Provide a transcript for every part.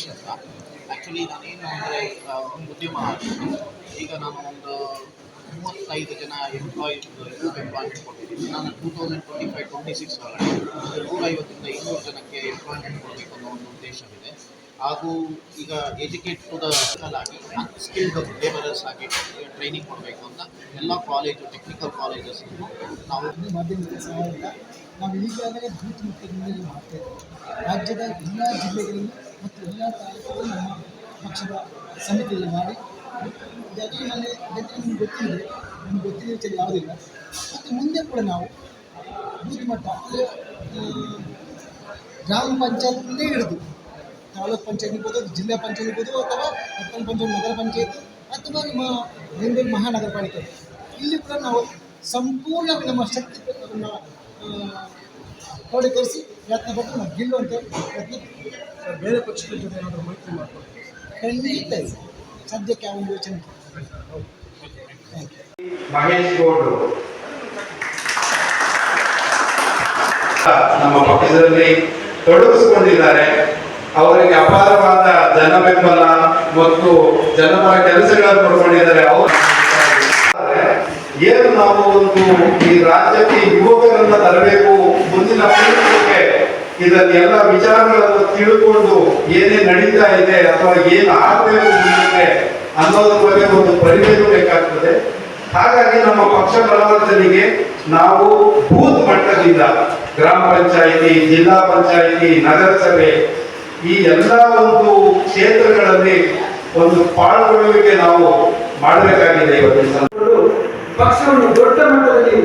ಉದ್ದೇಶ ಅಂತ ಆ್ಯಕ್ಚುಲಿ ನಾನೇನು ಅಂದರೆ ಒಂದು ಉದ್ಯಮ ಈಗ ನಾನು ಒಂದು ಮೂವತ್ತೈದು ಜನ ಎಂಪ್ಲಾಯೀಸ್ ಎಂಪ್ಲಾಯ್ಮೆಂಟ್ ಕೊಟ್ಟಿದ್ದೀನಿ ನಾನು two thousand twenty five twenty six ಒಳಗಡೆ ನೂರೈವತ್ತರಿಂದ ಇನ್ನೂರು ಜನಕ್ಕೆ ಎಂಪ್ಲಾಯ್ಮೆಂಟ್ ಕೊಡಬೇಕು ಅನ್ನೋ ಒಂದು ಉದ್ದೇಶವಿದೆ. ಹಾಗೂ ಈಗ ಎಜುಕೇಟ್ ದ ಆಗಿ ಅನ್ಸ್ಕಿಲ್ಡ್ ಲೇಬರರ್ಸ್ ಆಗಿ ಟ್ರೈನಿಂಗ್ ಕೊಡಬೇಕು ಅಂತ ಎಲ್ಲ ಕಾಲೇಜು ಟೆಕ್ನಿಕಲ್ ಕಾಲೇಜಸ್ ನಾವು ಮಾಧ್ಯಮದ ಸಹಾಯದಿಂದ ನಾವು ಈಗಾಗಲೇ ಬೂತ್ ಮಟ್ಟದಲ್ಲಿ ಮಾಡ್ತಾ ಇದ್ದೀವಿ. ರಾಜ್ಯದ ಎಲ್ಲ ಜಿಲ್ಲೆಗಳಲ್ಲಿ ಮತ್ತು ಎಲ್ಲ ತಾಲೂಕುಗಳಲ್ಲಿ ನಮ್ಮ ಪಕ್ಷದ ಸಮಿತಿಯಲ್ಲಿ ಮಾಡಿ. ಇದಕ್ಕೆ ನಿಮ್ಗೆ ಗೊತ್ತಿದೆ ನಿಮ್ಗೆ ಗೊತ್ತಿದೆ ವಿಚಾರ ಯಾವುದಿಲ್ಲ ಮತ್ತು ಮುಂದೆ ಕೂಡ ನಾವು ಬೂತ್ ಮಟ್ಟ, ಅಂದರೆ ಗ್ರಾಮ ಪಂಚಾಯತ್ನಿಂದ ಹಿಡಿದು ತಾಲೂಕ್ ಪಂಚಾಯತ್ ಇರ್ಬೋದು ಜಿಲ್ಲಾ ಪಂಚಾಯತ್ ಇರ್ಬೋದು ಅಥವಾ ಪಟ್ಟಣ ಪಂಚಾಯತ್, ನಗರ ಪಂಚಾಯತ್, ಅಥವಾ ನಮ್ಮ ಬೆಂಗಳೂರು ಮಹಾನಗರ ಪಾಲಿಕೆ ಇಲ್ಲಿ ಕೂಡ ನಾವು ಸಂಪೂರ್ಣ ನಮ್ಮ ಶಕ್ತಿ ಕ್ರೋಢೀಕರಿಸಿ ಪ್ರಯತ್ನ ಪಟ್ಟು ನಾವು ಗೆಲ್ಲುವಂತೆ ಪ್ರಯತ್ನ ಬೇರೆ ಪಕ್ಷಗಳ ಜೊತೆ ಏನಾದರೂ ಮೈತ್ರಿ ಮಾಡ್ಕೊಂಡು ಖಂಡಿತ ಸದ್ಯಕ್ಕೆ ಆ ಒಂದು ಯೋಚನೆ ಮಹೇಶ್ ನಮ್ಮ ಪಕ್ಷದಲ್ಲಿ ತೊಡಗಿಸಿಕೊಂಡಿದ್ದಾರೆ. ಅವರಿಗೆ ಅಪಾರವಾದ ಜನ ಬೆಂಬಲ ಮತ್ತು ಜನಪರ ಕೆಲಸಗಳನ್ನು ಪಡ್ಕೊಂಡಿದ್ದಾರೆ ಅವರು ಏನು ನಾವು ಒಂದು ಈ ರಾಜ್ಯಕ್ಕೆ ಯುವಕರನ್ನ ತರಬೇಕು ಮುಂದಿನ ಪೀಳಿಗೆಗೆ ಇದನ್ನೆಲ್ಲ ವಿಚಾರಗಳನ್ನು ತಿಳ್ಕೊಂಡು ಏನೇ ನಡೀತಾ ಇದೆ ಅಥವಾ ಏನು ಆಗಬೇಕು ಮುಂದಕ್ಕೆ ಅನ್ನೋದ್ರ ಬಗ್ಗೆ ಒಂದು ಪರಿವೇದು ಬೇಕಾಗ್ತದೆ. ಹಾಗಾಗಿ ನಮ್ಮ ಪಕ್ಷ ಬಲವರ್ಧನೆಗೆ ನಾವು ಬೂತ್ ಮಟ್ಟದಿಂದ ಗ್ರಾಮ ಪಂಚಾಯಿತಿ, ಜಿಲ್ಲಾ ಪಂಚಾಯಿತಿ, ನಗರಸಭೆ ಈ ಎಲ್ಲ ಒಂದು ಕ್ಷೇತ್ರಗಳಲ್ಲಿ ಒಂದು ಪಾಲ್ಗೊಳ್ಳುವಿಕೆ ನಾವು ಮಾಡಬೇಕಾಗಿದೆ ಇವತ್ತು. ಪಕ್ಷವನ್ನು ದೊಡ್ಡ ಮಟ್ಟದಲ್ಲಿ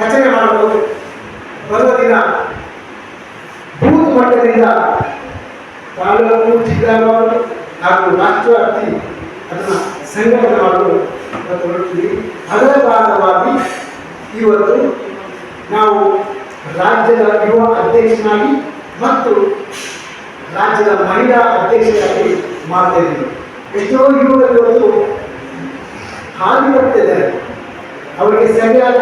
ರಚನೆ ಮಾಡಬಹುದು ಬರುವ ದಿನ ಬೂತ್ ಮಟ್ಟದಿಂದ ತಾಲೂಕು ನಾವು ಹಾಗೂ ರಾಷ್ಟ್ರವ್ಯಾಪ್ತಿ ಅದನ್ನು ಸಂಘಟನೆ ಮಾಡಲು ಅದರ ಭಾಗವಾಗಿ ಇವತ್ತು ನಾವು ರಾಜ್ಯದ ಯುವ ಅಧ್ಯಕ್ಷನಾಗಿ ಮತ್ತು ರಾಜ್ಯದ ಮಹಿಳಾ ಅಧ್ಯಕ್ಷರಾಗಿ ಮಾಡ್ತಾ ಎಷ್ಟೋ ಯುವಕರು ಇವತ್ತು ಹಾಗೆ ಬರ್ತಿದ್ದಾರೆ ಅವರಿಗೆ ಸರಿಯಾದ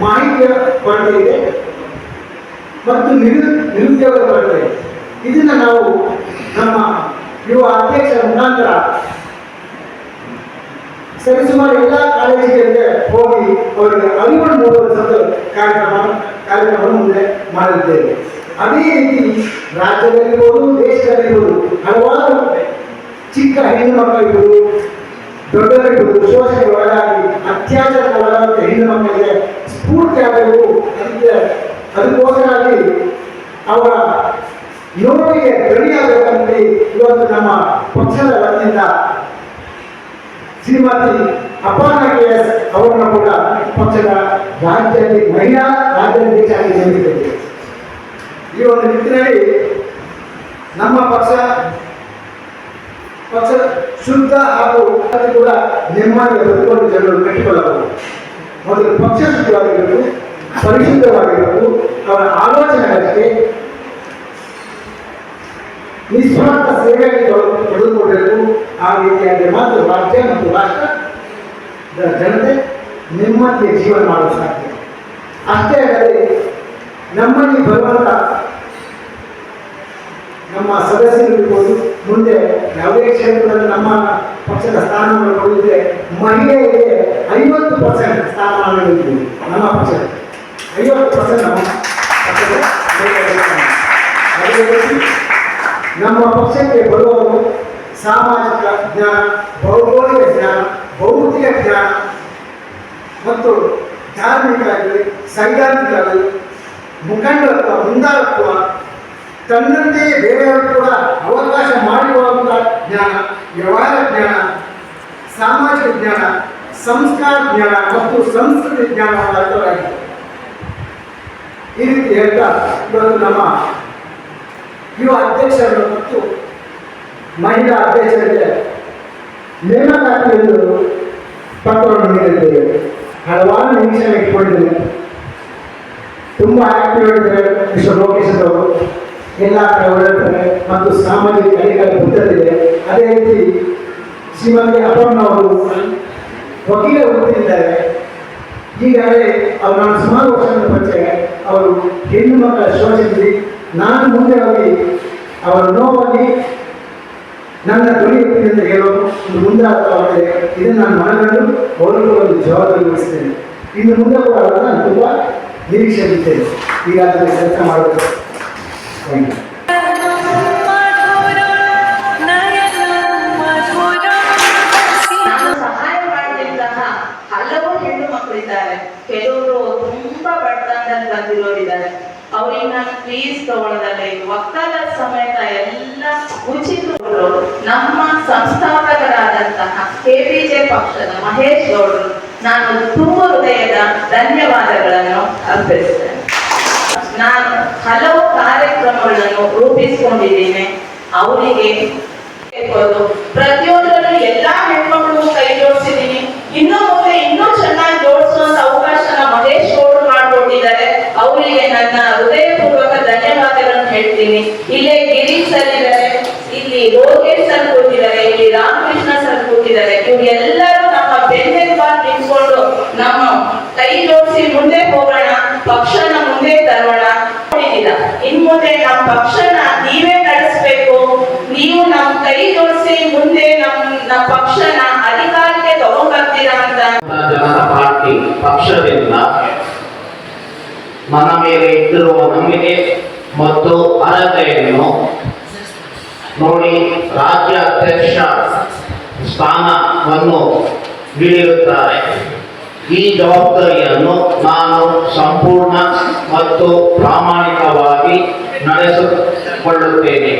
ಮಾಹಿತಿಯ ಕೊರತೆ ಇದೆ ಮತ್ತು ನಿರು ನಿರುದ್ಯೋಗದ ಕೊರತೆ ಇದೆ. ಇದನ್ನ ನಾವು ನಮ್ಮ ಯುವ ಅಧ್ಯಕ್ಷರ ಮುಖಾಂತರ ಸರಿಸುಮಾರು ಎಲ್ಲ ಕಾಲೇಜಿಗೆ ಹೋಗಿ ಅವರಿಗೆ ಅರಿವನ್ನು ಕಾರ್ಯಕ್ರಮ, ಕಾರ್ಯಕ್ರಮವನ್ನು ಮಾಡಿದ್ದೇವೆ. ಅದೇ ರೀತಿ ರಾಜ್ಯದಲ್ಲಿರ್ಬೋದು, ದೇಶದಲ್ಲಿರ್ಬೋದು ಹಲವಾರು ಚಿಕ್ಕ ಹೆಣ್ಣು ಮಕ್ಕಳಿರ್ಬೋದು, ದೊಡ್ಡವರಿರ್ಬೋದು ಶೋಷಣೆಗೆ ಒಳಗಾಗಿ ಅತ್ಯಾಚಾರಕ್ಕೆ ಒಳಗಾದ ಹೆಣ್ಣು ಮಕ್ಕಳಿಗೆ ಸ್ಫೂರ್ತಿ ಆಗಬೇಕು ಅದಕ್ಕೆ ಅದಕ್ಕೋಸ್ಕರಾಗಿ ಅವರ ಯೋಗಿಗೆ ಗಡಿಯಾಗಬೇಕಂತ ಇವತ್ತು ನಮ್ಮ ಪಕ್ಷದ ವತಿಯಿಂದ ಶ್ರೀಮತಿ ಅಪರ್ಣ ಕೆ ಎಸ್ ಅವರನ್ನು ಕೂಡ ಪಕ್ಷದ ರಾಜ್ಯದಲ್ಲಿ ಮಹಿಳಾ ರಾಜ್ಯಾಧ್ಯಕ್ಷರಾಗಿ ನೇಮಿಸಿದ್ದೇವೆ ಈ ಒಂದು ನಿಟ್ಟಿನಲ್ಲಿ ನಮ್ಮ ಪಕ್ಷ ಪಕ್ಷ ಶುದ್ಧ ಹಾಗೂ ಕೂಡ ನೆಮ್ಮದಿ ಬದುಕೊಂಡು ಜನರು ಕಟ್ಟಿಕೊಳ್ಳಬಹುದು. ಮೊದಲು ಪಕ್ಷ ಶುದ್ಧವಾಗಿರಬೇಕು, ಪರಿಶುದ್ಧವಾಗಿರಬೇಕು. ಅವರ ಆಲೋಚನೆಗಳಿಗೆ ನಿಸ್ವಾರ್ಥ ಸೇವೆಯಲ್ಲಿ ತೊಡ- ತೊಡಗಿಕೊಳ್ಬೇಕು ಆ ರೀತಿಯಾಗಿ ಮಾತ್ರ ರಾಜ್ಯ ಮತ್ತು ರಾಷ್ಟ್ರ ಜನತೆ ನೆಮ್ಮದಿಯ ಜೀವನ ಮಾಡಲು ಸಾಧ್ಯ. ಅಷ್ಟೇ ಅಲ್ಲದೆ ನಮ್ಮಲ್ಲಿ ಬರುವಂತ ನಮ್ಮ ಸದಸ್ಯರಿರ್ಬೋದು, ಮುಂದೆ ಯಾವುದೇ ಕ್ಷೇತ್ರದಲ್ಲಿ ನಮ್ಮ ಪಕ್ಷದ ಸ್ಥಾನವನ್ನು ಕೊಡಿದ್ರೆ ಮಹಿಳೆಯರಿಗೆ ಐವತ್ತು ಪರ್ಸೆಂಟ್ ಸ್ಥಾನಮಾನ ನೀಡಿದ್ದೀವಿ, ನಮ್ಮ ಪಕ್ಷದ. ಐವತ್ತು ಪರ್ಸೆಂಟ್ ನಮ್ಮ ಪಕ್ಷದ ನಮ್ಮ ಪಕ್ಷಕ್ಕೆ ಬರುವವರು ಸಾಮಾಜಿಕ ಜ್ಞಾನ, ಭೌಗೋಳಿಕ ಜ್ಞಾನ, ಭೌತಿಕ ಜ್ಞಾನ ಮತ್ತು ಧಾರ್ಮಿಕ ಆಗಲಿ ಸೈದ್ಧಾಂತಿಕ ಆಗಲಿ ಮುಖಂಡತ್ವ, ಮುಂದಾಳತ್ವ ತನ್ನಂತೆಯೇ ಬೇರೆಯವರು ಕೂಡ ಅವಕಾಶ ಮಾಡಿಕೊಳ್ಳುವಂಥ ಜ್ಞಾನ, ವ್ಯವಹಾರ ಜ್ಞಾನ, ಸಾಮಾಜಿಕ ಜ್ಞಾನ, ಸಂಸ್ಕಾರ ಜ್ಞಾನ ಮತ್ತು ಸಂಸ್ಕೃತಿ ಜ್ಞಾನ ಅರ್ಥವಾಗಿದೆ ಈ ರೀತಿ ಹೇಳ್ತಾ ಇವತ್ತು ನಮ್ಮ ಯುವ ಅಧ್ಯಕ್ಷರು ಮತ್ತು ಮಹಿಳಾ ಅಧ್ಯಕ್ಷರಿಗೆ ನೇಮಕಾತಿ ಎಂದು ಪತ್ರವನ್ನು ನೀಡಿದ್ದೇವೆ. ಹಲವಾರು ನಿಮಿಷ ಇಟ್ಕೊಂಡಿದ್ದೇವೆ. ತುಂಬ ಆಕ್ಟಿವ್ ಇದ್ದಾರೆ ಮಿಸ್ಟರ್ ಲೋಕೇಶ್ ಅವರು. ಎಲ್ಲ ಕಡೆ ಮತ್ತು ಸಾಮಾಜಿಕ ಕಾರ್ಯಗಳ ಬುದ್ಧರಿದೆ ಅದೇ ರೀತಿ ಶ್ರೀಮತಿ ಅಪರ್ಣ ಅವರು ವಕೀಲ ವೃತ್ತಿಯಿದ್ದಾರೆ ಈಗಾಗಲೇ ಅವರು ನಾನು ಸುಮಾರು ವರ್ಷಗಳ ಪರಿಚಯ ಅವರು ಹೆಣ್ಣು ಮಕ್ಕಳ ಶೋಷಿಸಿ, ನಾನು ಮುಂದೆ ಹೋಗಿ ಅವರ ನೋವಾಗಿ ನನ್ನ ಧ್ವನಿ ಅಂತ ಹೇಳೋ ಮುಂದೆ ಆಗ್ತಾ ಇದನ್ನು ನಾನು ಮನಗಂಡು ಅವರಿಗೂ ಒಂದು ಜವಾಬ್ದಾರಿ ವಹಿಸ್ತೇನೆ. ಇನ್ನು ಮುಂದೆ ಕೂಡ ನಾನು ತುಂಬ ನಿರೀಕ್ಷೆ ಇದ್ದೇನೆ ಈಗಾಗಲೇ ಕೆಲಸ ಮಾಡಬೇಕು ಅವ್ರಿಗೆ ನಾನು ಫೀಸ್ ತಗೊಳ್ಳೋದಲ್ಲ ಒಕ್ಕಲ ಸಮೇತ ಎಲ್ಲ ಉಚಿತ ನಮ್ಮ ಸಂಸ್ಥಾಪಕರಾದಂತಹ ಕೆಪಿಜೆ ಪಕ್ಷದ ಮಹೇಶ್ ಗೌಡರು ನಾನು ತುಂಬ ಹೃದಯದ ಧನ್ಯವಾದಗಳನ್ನು ಅರ್ಪಿಸುತ್ತೇನೆ. ನಾನು ಹಲವು ಕಾರ್ಯಕ್ರಮಗಳನ್ನು ರೂಪಿಸಿಕೊಂಡಿದ್ದೇನೆ. ಅವರಿಗೆ. ಪ್ರತಿಯೊಂದರಲ್ಲೂ ಎಲ್ಲಾ ಹೆಣ್ಮಕ್ಳು ಕೈ ಜೋಡಿಸಿದ್ದೀನಿ. ಇನ್ನೂ ಮುಂದೆ ಇನ್ನೂ ಚೆನ್ನಾಗಿ ಜೋಡಿಸುವಂತ ಅವಕಾಶನ ಮಹೇಶ್ ಗೌಡ್ರು ಮಾಡಿಕೊಟ್ಟಿದ್ದಾರೆ. ಅವರಿಗೆ ನನ್ನ ಹೇಳ್ತೀನಿ ಇಲ್ಲೇ ಗಿರೀಶ್ ಸರ್ ಇದ್ದಾರೆ, ಇಲ್ಲಿ ಲೋಕೇಶ್ ಸರ್ ಕೂತಿದ್ದಾರೆ, ಇಲ್ಲಿ ರಾಮಕೃಷ್ಣ ಸರ್ ಕೂತಿದ್ದಾರೆ. ಇವರೆಲ್ಲರೂ ನಮ್ಮ ಬೆನ್ನೆಲುಬಾಗಿ ನಿಂತ್ಕೊಂಡು ನಮ್ಮ ಕೈ ಜೋಡಿಸಿ ಮುಂದೆ ಹೋಗೋಣ, ಪಕ್ಷನ ಮುಂದೆ ತರೋಣ. ಇನ್ ಮುಂದೆ ನಮ್ಮ ಪಕ್ಷನ ನೀವೇ ನಡೆಸ್ಬೇಕು. ನೀವು ನಮ್ ಕೈ ಜೋಡಿಸಿ ಮುಂದೆ ನಮ್ ನಮ್ಮ ಪಕ್ಷನ ಅಧಿಕಾರಕ್ಕೆ ತಗೊಂಡ್ಬರ್ತೀರಾ ಅಂತ. ಪಕ್ಷದಿಂದ ಮನ ಮೇಲೆ ಇಟ್ಟಿರುವ ನಂಬಿಕೆ ಮತ್ತು ಅರ್ಹತೆಯನ್ನು ನೋಡಿ ರಾಜ್ಯ ಅಧ್ಯಕ್ಷ ಸ್ಥಾನವನ್ನು ನೀಡಿರುತ್ತಾರೆ ಈ ಜವಾಬ್ದಾರಿಯನ್ನು ನಾನು ಸಂಪೂರ್ಣ ಮತ್ತು ಪ್ರಾಮಾಣಿಕವಾಗಿ ನಡೆಸಿಕೊಳ್ಳುತ್ತೇನೆ.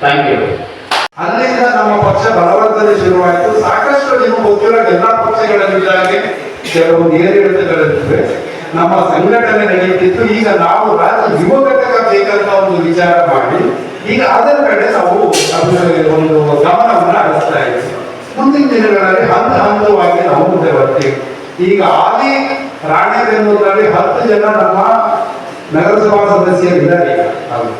ಥ್ಯಾಂಕ್ ಯು ಅಲ್ಲಿಂದ ನಮ್ಮ ಪಕ್ಷ ಬಲವರ್ಧನೆ ಶುರುವಾಯಿತು. ಸಾಕಷ್ಟು ನಿಮಗೆ ಗೊತ್ತಿರೋ ಎಲ್ಲ ಪಕ್ಷಗಳಲ್ಲಿದ್ದಾಗೆ ಕೆಲವು ಏರಿಳಿತಗಳಿರ್ತವೆ ನಮ್ಮ ಸಂಘಟನೆ ನಡೆಯುತ್ತಿತ್ತು. ಈಗ ನಾವು ರಾಜ್ಯ ಯುವ ಘಟಕ ಬೇಕಂತ ಒಂದು ವಿಚಾರ ಮಾಡಿ, ಈಗ ಅದರ ಕಡೆ ನಾವು ಒಂದು ಗಮನವನ್ನು ಹರಿಸ್ತಾ ಇದ್ದೀವಿ ಮುಂದಿನ ದಿನಗಳಲ್ಲಿ ಹಂತ ಹಂತವಾಗಿ ನಾವು ಮುಂದೆ ಬರ್ತೀವಿ. ಈಗ ಆದಿ ರಾಣೆಬೆನ್ನೂರಲ್ಲಿ ಹತ್ತು ಜನ ನಮ್ಮ ನಗರಸಭಾ ಸದಸ್ಯರಿದ್ದಾರೆ ಹೌದು